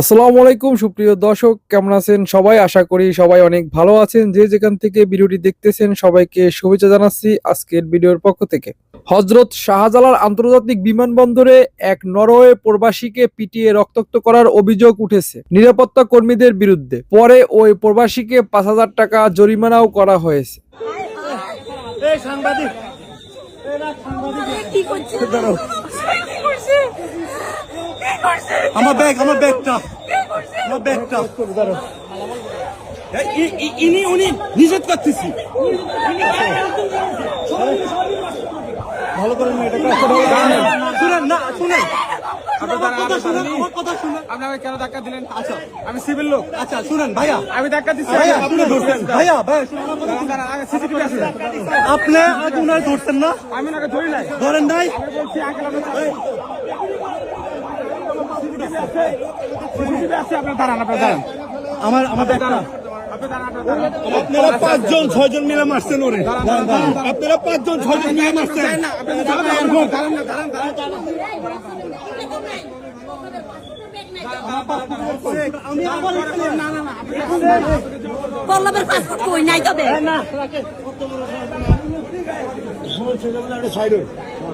আসসালামু আলাইকুম সুপ্রিয় দর্শক কেমন আছেন সবাই? আশা করি সবাই অনেক ভালো আছেন। যে যেখান থেকে ভিডিওটি দেখতেছেন সবাইকে শুভেচ্ছা জানাচ্ছি আজকের ভিডিওর পক্ষ থেকে। হজরত শাহজালাল আন্তর্জাতিক বিমানবন্দরে এক নরওয়ে প্রবাসীকে পিটিয়ে রক্তাক্ত করার অভিযোগ উঠেছে নিরাপত্তা কর্মীদের বিরুদ্ধে। পরে ওই প্রবাসীকে পাঁচ হাজার টাকা জরিমানাও করা হয়েছে। এই সাংবাদিক এরা সাংবাদিক কি করছে দাঁড়াও। কি করছে কি করছে আমার ব্যাগ আমার ব্যাগটা। আমার ব্যাগটা। ইনি উনি নিষেধ করতেছি। ভালো করে এটা। শুনেন না শুনেন। আমার কথা শুনেন আমার কথা শুনেন। আপনি আমাকে কেন ধাক্কা দিলেন? আচ্ছা। আমি সিভিল লোক। আচ্ছা শুনেন ভাইয়া। আমি ধাক্কা দিচ্ছি ভাইয়া আপনি ভাইয়া আগে আপনি উনার ধরছেন না? আমি ওনাকে ধরি নাই। ধরেন নাই আমি বলছি আঙ্কেল আপনি সিসিটিভি আছে আপনার দাঁড়ান আপনার দাঁড়ান আমার আমার দাঁড়ান আপনারা পাঁচজন ছয়জন মিলে মারছেন ওরে। আপনারা পাঁচজন ছয়জন মিলে মারছেন। পল্লবের পাসপোর্ট কই নাই তবে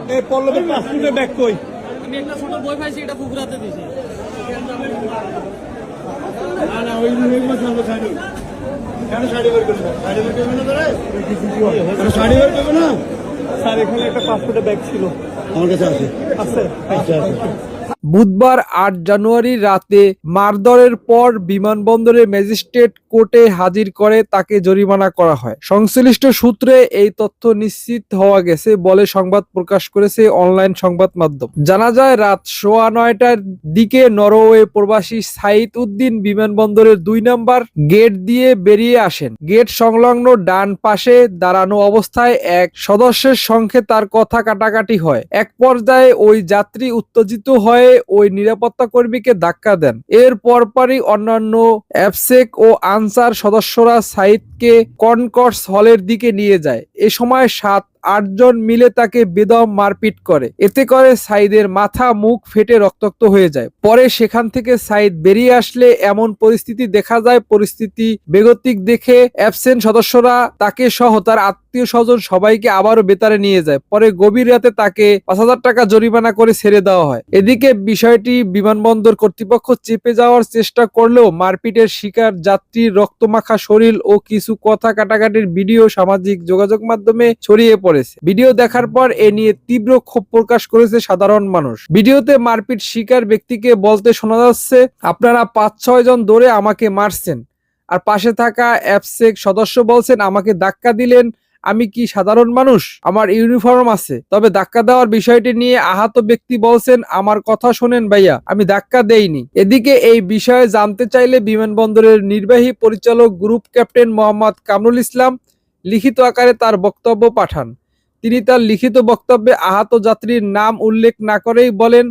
এই পল্লবের পাসপোর্টের ব্যাগ কই? আমি একটা ছোট বই পাইছি এটা ফুকুরাতে দিছি না না ওই সাইডে কেন সাইডে বের করবে সাইডে বের করবে না তোরা? সাইডে বের করবে না? স্যার এখানে একটা পাসপোর্টের ব্যাগ ছিল। আমার কাছে আছে। আছে? আচ্ছা আচ্ছা। বুধবার আট জানুয়ারি রাতে মারধরের পর বিমানবন্দরে ম্যাজিস্ট্রেট কোর্টে হাজির করে তাকে জরিমানা করা হয়। সংশ্লিষ্ট সূত্রে এই তথ্য নিশ্চিত হওয়া গেছে বলে সংবাদ প্রকাশ করেছে অনলাইন সংবাদ মাধ্যম। জানা যায়, রাত সোয়া নয়টার দিকে নরওয়ে প্রবাসী সাইদ উদ্দিন বিমানবন্দরের দুই নাম্বার গেট দিয়ে বেরিয়ে আসেন। গেট সংলগ্ন ডান পাশে দাঁড়ানো অবস্থায় এক সদস্যের সঙ্গে তার কথা কাটাকাটি হয়। এক পর্যায়ে ওই যাত্রী উত্তেজিত হয়ে ওই নিরাপত্তা কর্মীকে ধাক্কা দেন। এর পরপরই অন্যান্য অ্যাপসেক ও আনসার সদস্যরা সাইদকে কনকর্স হলের দিকে নিয়ে যায়। এ সময় সাত আটজন মিলে তাকে বেদম মারপিট করে। এতে করে সাইদের মাথা, মুখ ফেটে রক্তাক্ত হয়ে যায়। পরে সেখান থেকে সাইদ বেরিয়ে আসলে এমন পরিস্থিতি দেখা যায়। পরিস্থিতি বেগতিক দেখে অ্যাবসেন্ট সদস্যরা তাকে সহ তার আত্মীয় স্বজন সবাইকে আবারও বেতারে নিয়ে যায়। পরে গভীর রাতে তাকে পাঁচ হাজার টাকা জরিমানা করে ছেড়ে দেওয়া হয়। এদিকে বিষয়টি বিমানবন্দর কর্তৃপক্ষ চেপে যাওয়ার চেষ্টা করলেও মারপিটের শিকার যাত্রীর রক্তমাখা শরীর ও কিছু কথা কাটাকাটির ভিডিও সামাজিক যোগাযোগ মাধ্যমে ছড়িয়ে পড়েছে ভিডিও দেখার পর এ নিয়ে তীব্র ক্ষোভ প্রকাশ করেছে সাধারণ মানুষ। ভিডিওতে মারপিট শিকার ব্যক্তিকে বলতে শোনা যাচ্ছে, আপনারা পাঁচ, ছয় জন দৌড়ে আমাকে মারছেন। আর পাশে থাকা অ্যাপসেক সদস্য বলছেন, আমাকে ধাক্কা দিলেন। আমি কি সাধারণ মানুষ? আমার ইউনিফর্ম আছে। তবে ধাক্কা দেওয়ার বিষয়টি নিয়ে আহত ব্যক্তি বলছেন, আমার কথা শোনেন ভাইয়া, আমি ধাক্কা দেইনি। এদিকে এই বিষয়ে জানতে চাইলে বিমানবন্দরের নির্বাহী পরিচালক গ্রুপ ক্যাপ্টেন মোহাম্মদ কামরুল ইসলাম লিখিত আকারে তার বক্তব্য পাঠান। তিনি তার লিখিত বক্তব্যে আহত যাত্রীর নাম উল্লেখ না করেই বলেন,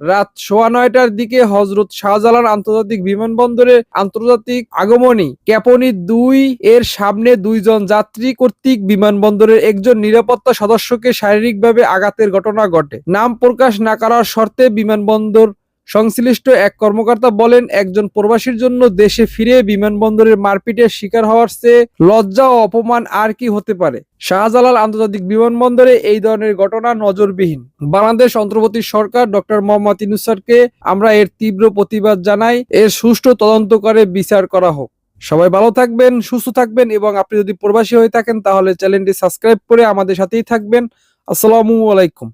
রাত সোয়া নয়টার দিকে হজরত শাহজালাল আন্তর্জাতিক বিমানবন্দরে আন্তর্জাতিক আগমনী ক্যাপনি দুই এর সামনে দুইজন যাত্রী কর্তৃক বিমানবন্দরের একজন নিরাপত্তা সদস্যকে শারীরিকভাবে আঘাতের ঘটনা ঘটে। নাম প্রকাশ না করার শর্তে বিমানবন্দর সংশ্লিষ্ট এক কর্মকর্তা বলেন, একজন প্রবাসীর জন্য দেশে ফিরে বিমানবন্দরের মারপিটের শিকার হওয়ার চেয়ে লজ্জা ও অপমান আর কি হতে পারে? শাহজালাল আন্তর্জাতিক বিমানবন্দরে এই ধরনের ঘটনা নজরবিহীন। বাংলাদেশ অন্তর্বর্তী সরকার ডক্টর মোহাম্মদ ইনুসারকে আমরা এর তীব্র প্রতিবাদ জানাই, এর সুষ্ঠু তদন্ত করে বিচার করা হোক। সবাই ভালো থাকবেন, সুস্থ থাকবেন এবং আপনি যদি প্রবাসী হয়ে থাকেন, তাহলে চ্যানেলটি সাবস্ক্রাইব করে আমাদের সাথেই থাকবেন। আসসালামু আলাইকুম।